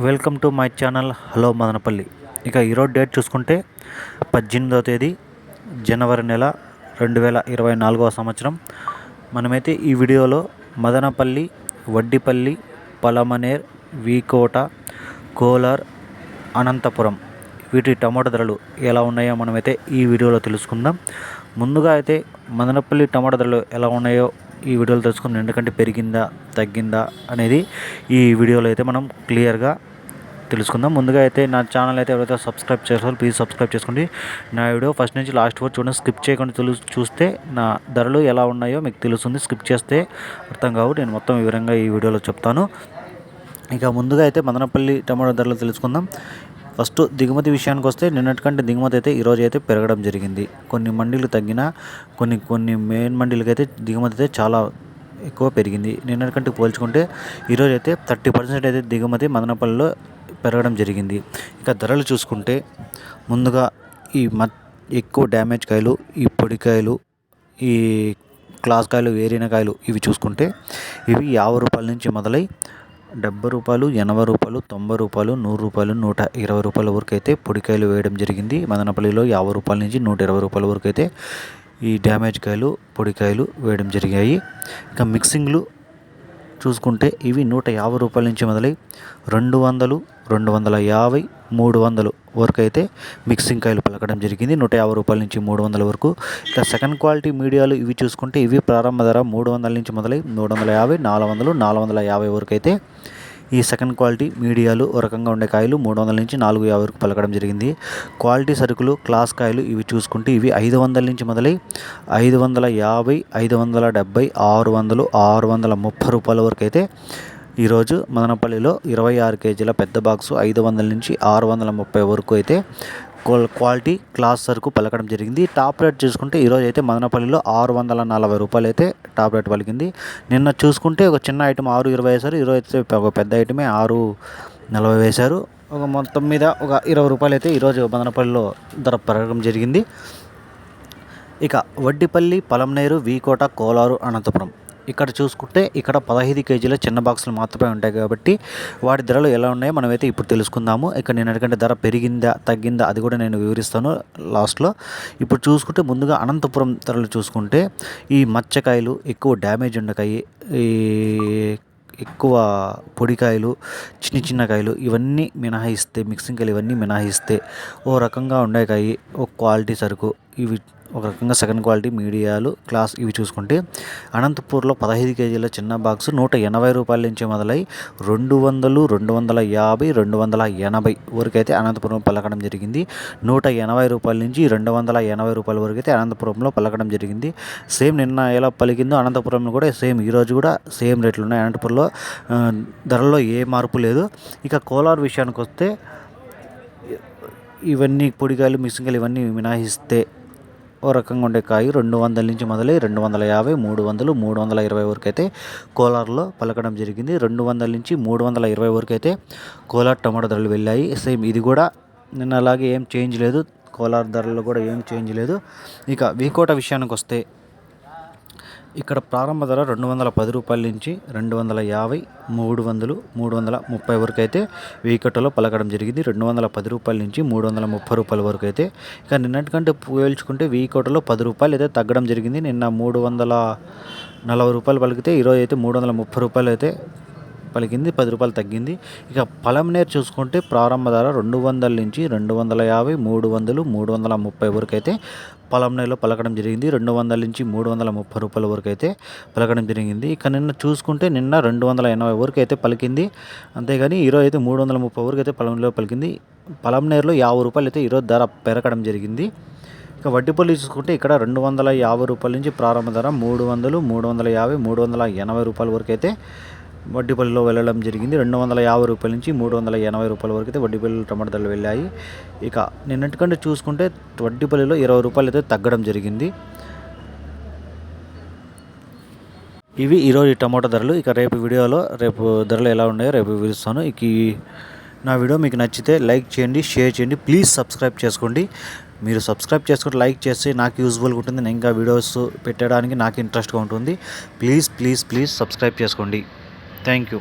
Welcome to my channel hello Madanapalle. ఇక ఈరోజు date చూసుకుంటే పద్దెనిమిదవ తేదీ జనవరి నెల రెండు వేల ఇరవై నాలుగవ సంవత్సరం. మనమైతే ఈ వీడియోలో మదనపల్లి వడ్డిపల్లి పలమనేర్ వీకోట కోలార్ అనంతపురం వీటి టమాటో ధరలు ఎలా ఉన్నాయో మనమైతే ఈ వీడియోలో తెలుసుకుందాం. ముందుగా అయితే మదనపల్లి టమాటో ధరలు ఎలా ఉన్నాయో ఈ వీడియోలు తెలుసుకుని ఎందుకంటే పెరిగిందా తగ్గిందా అనేది ఈ వీడియోలో అయితే మనం క్లియర్గా తెలుసుకుందాం. ముందుగా అయితే నా ఛానల్ అయితే ఎవరైతే సబ్స్క్రైబ్ చేస్తారో ప్లీజ్ సబ్స్క్రైబ్ చేసుకోండి. నా వీడియో ఫస్ట్ నుంచి లాస్ట్ వరకు చూడండి. స్కిప్ చేయకుండా తెలు చూస్తే నా ధరలు ఎలా ఉన్నాయో మీకు తెలుస్తుంది. స్కిప్ చేస్తే అర్థం కావు. నేను మొత్తం వివరంగా ఈ వీడియోలో చెప్తాను. ఇక ముందుగా అయితే మదనపల్లి టమాటో ధరలు తెలుసుకుందాం. ఫస్ట్ దిగుమతి విషయానికి వస్తే నిన్నటికంటే దిగుమతి అయితే ఈరోజు అయితే పెరగడం జరిగింది. కొన్ని మండీలు తగ్గినా కొన్ని కొన్ని మెయిన్ మండీలకి అయితే దిగుమతి అయితే చాలా ఎక్కువ పెరిగింది. నిన్నటికంటే పోల్చుకుంటే ఈరోజు అయితే థర్టీ పర్సెంట్ అయితే దిగుమతి మదనపల్లిలో పెరగడం జరిగింది. ఇక ధరలు చూసుకుంటే ముందుగా ఈ మ ఎక్కువ డ్యామేజ్ కాయలు ఈ పొడికాయలు ఈ క్లాస్ కాయలు వేరిన కాయలు ఇవి చూసుకుంటే ఇవి యాభై రూపాయల నుంచి మొదలై డెబ్బై రూపాయలు ఎనభై రూపాయలు తొంభై రూపాయలు నూరు రూపాయలు నూట ఇరవై రూపాయల వరకు అయితే పొడికాయలు వేయడం జరిగింది. మదనపల్లిలో యాభై రూపాయల నుంచి నూట ఇరవై రూపాయల వరకు అయితే ఈ డ్యామేజ్ కాయలు పొడికాయలు వేయడం జరిగాయి. ఇంకా మిక్సింగ్లు చూసుకుంటే ఇవి నూట యాభై రూపాయల నుంచి మొదలై రెండు వందలు రెండు వందల యాభై మూడు వందలు వరకు అయితే మిక్సింగ్ కాయలు పలకడం జరిగింది. నూట యాభై రూపాయల నుంచి మూడు వందల వరకు. ఇక సెకండ్ క్వాలిటీ మీడియాలు ఇవి చూసుకుంటే ఇవి ప్రారంభ ధర మూడు వందల నుంచి మొదలై మూడు వందల యాభై నాలుగు వందలు నాలుగు వందల యాభై వరకు అయితే ఈ సెకండ్ క్వాలిటీ మీడియాలు ఒక రకంగా ఉండే కాయలు మూడు వందల నుంచి నాలుగు యాభై వరకు పలకడం జరిగింది. క్వాలిటీ సరుకులు క్లాస్ కాయలు ఇవి చూసుకుంటే ఇవి ఐదు వందల నుంచి మొదలై ఐదు వందల యాభై ఐదు వందల డెబ్బై ఆరు వందలు ఆరు వందల ముప్పై రూపాయల వరకు అయితే ఈరోజు మదనపల్లిలో ఇరవై ఆరు కేజీల పెద్ద బాక్సు ఐదు వందల నుంచి ఆరు వందల ముప్పై వరకు అయితే క్వాలిటీ క్లాస్ సరుకు పలకడం జరిగింది. టాప్ రేట్ చూసుకుంటే ఈరోజు అయితే మదనపల్లిలో ఆరు వందల నలభై రూపాయలు అయితే టాప్ రేట్ పలికింది. నిన్న చూసుకుంటే ఒక చిన్న ఐటమ్ ఆరు ఇరవై వేశారు. ఈరోజు అయితే ఒక పెద్ద ఐటమే ఆరు నలభై వేశారు. ఒక మొత్తం మీద ఒక ఇరవై రూపాయలు అయితే ఈరోజు మదనపల్లిలో ధర పెరగడం జరిగింది. ఇక వడ్డిపల్లి పలంనేరు వీకోట కోలారు అనంతపురం. ఇక్కడ చూసుకుంటే ఇక్కడ పదహైదు కేజీల చిన్న బాక్సులు మాత్రమే ఉంటాయి కాబట్టి వాటి ధరలు ఎలా ఉన్నాయో మనమైతే ఇప్పుడు తెలుసుకుందాము. ఇక్కడ నేను ఎందుకంటే ధర పెరిగిందా తగ్గిందా అది కూడా నేను వివరిస్తాను లాస్ట్లో. ఇప్పుడు చూసుకుంటే ముందుగా అనంతపురం ధరలు చూసుకుంటే ఈ మచ్చకాయలు ఎక్కువ డ్యామేజ్ ఉండకాయి ఈ ఎక్కువ పొడికాయలు చిన్న చిన్న కాయలు ఇవన్నీ మినహాయిస్తే మిక్సింగ్ కాయలు ఇవన్నీ మినహాయిస్తే ఓ రకంగా ఉండే కాయి ఓ క్వాలిటీ సరుకు. ఇవి ఒక రకంగా సెకండ్ క్వాలిటీ మీడియాలు క్లాస్ ఇవి చూసుకుంటే అనంతపూర్లో పదహైదు కేజీల చిన్న బాక్స్ నూట ఎనభై రూపాయల నుంచి మొదలై రెండు వందలు రెండు వందల యాభై రెండు వందల ఎనభై వరకు అయితే అనంతపురం పలకడం జరిగింది. నూట ఎనభై రూపాయల నుంచి రెండు వందల ఎనభై రూపాయల వరకు అయితే అనంతపురంలో పలకడం జరిగింది. సేమ్ నిన్న ఎలా పలికిందో అనంతపురంలో కూడా సేమ్ ఈరోజు కూడా సేమ్ రేట్లు ఉన్నాయి. అనంతపురంలో ధరల్లో ఏ మార్పు లేదు. ఇక కోలార్ విషయానికి వస్తే ఇవన్నీ పొడిగాయలు మిసింగలు ఇవన్నీ మినహాయిస్తే ఓ రకంగా ఉండే కాయ రెండు వందల నుంచి మొదలై రెండు వందల యాభై మూడు వందలు మూడు వందల ఇరవై వరకు అయితే కోలార్లో పలకడం జరిగింది. రెండు వందల నుంచి మూడు వందల ఇరవై వరకు అయితే కోలార్ టమాటో ధరలు వెళ్ళాయి. సేమ్ ఇది కూడా నిన్న అలాగే ఏం చేంజ్ లేదు. కోలార్ ధరలు కూడా ఏం చేంజ్ లేదు. ఇక వీకోట విషయానికి వస్తే ఇక్కడ ప్రారంభ ధర రెండు వందల పది రూపాయల నుంచి రెండు వందల యాభై మూడు వందలు మూడు వందల ముప్పై వరకు అయితే వెయ్యి కట్టలో పలకడం జరిగింది. రెండు వందల పది రూపాయల నుంచి మూడు వందల ముప్పై రూపాయల వరకు అయితే ఇక నిన్నటికంటే పోల్చుకుంటే వెయ్యి కోటలో పది రూపాయలు అయితే తగ్గడం జరిగింది. నిన్న మూడు వందల నలభై రూపాయలు పలికితే ఈరోజు అయితే మూడు వందల ముప్పై రూపాయలు అయితే పలికింది పది రూపాయలు తగ్గింది. ఇక పలంనేర్ చూసుకుంటే ప్రారంభ ధర రెండు వందల నుంచి రెండు వందల యాభై మూడు వందలు మూడు వందల ముప్పై వరకు అయితే పలంనేరులో పలకడం జరిగింది. రెండు వందల నుంచి మూడు వందల ముప్పై రూపాయల వరకు అయితే పలకడం జరిగింది. ఇక నిన్న చూసుకుంటే నిన్న రెండు వందల ఎనభై వరకు అయితే పలికింది. అంతేగాని ఈరోజు అయితే మూడు వందల ముప్పై వరకు అయితే పలంనేరులో పలికింది. పలంనేరులో యాభై రూపాయలు అయితే ఈరోజు ధర పెరగడం జరిగింది. ఇక వడ్డీపల్లి చూసుకుంటే ఇక్కడ రెండు వందల యాభై రూపాయల నుంచి ప్రారంభ ధర మూడు వందలు మూడు వందల యాభై మూడు వందల ఎనభై రూపాయల వరకు అయితే వడ్డీపల్లిలో వెళ్ళడం జరిగింది. రెండు వందల యాభై రూపాయల నుంచి మూడు వందల ఎనభై రూపాయల వరకు అయితే వడ్డీపల్లిలో టమాటా ధరలు వెళ్ళాయి. ఇక నిన్నటికంటే చూసుకుంటే వడ్డీపల్లిలో ఇరవై రూపాయలు అయితే తగ్గడం జరిగింది. ఇవి ఈరోజు టమాటా ధరలు. ఇక రేపు వీడియోలో రేపు ధరలు ఎలా ఉన్నాయో రేపు వివరిస్తాను. ఇక నా వీడియో మీకు నచ్చితే లైక్ చేయండి షేర్ చేయండి ప్లీజ్ సబ్స్క్రైబ్ చేసుకోండి. మీరు సబ్స్క్రైబ్ చేసుకుంటే లైక్ చేస్తే నాకు యూజ్ఫుల్గా ఉంటుంది. నేను ఇంకా వీడియోస్ పెట్టడానికి నాకు ఇంట్రెస్ట్గా ఉంటుంది. ప్లీజ్ ప్లీజ్ ప్లీజ్ సబ్స్క్రైబ్ చేసుకోండి. Thank you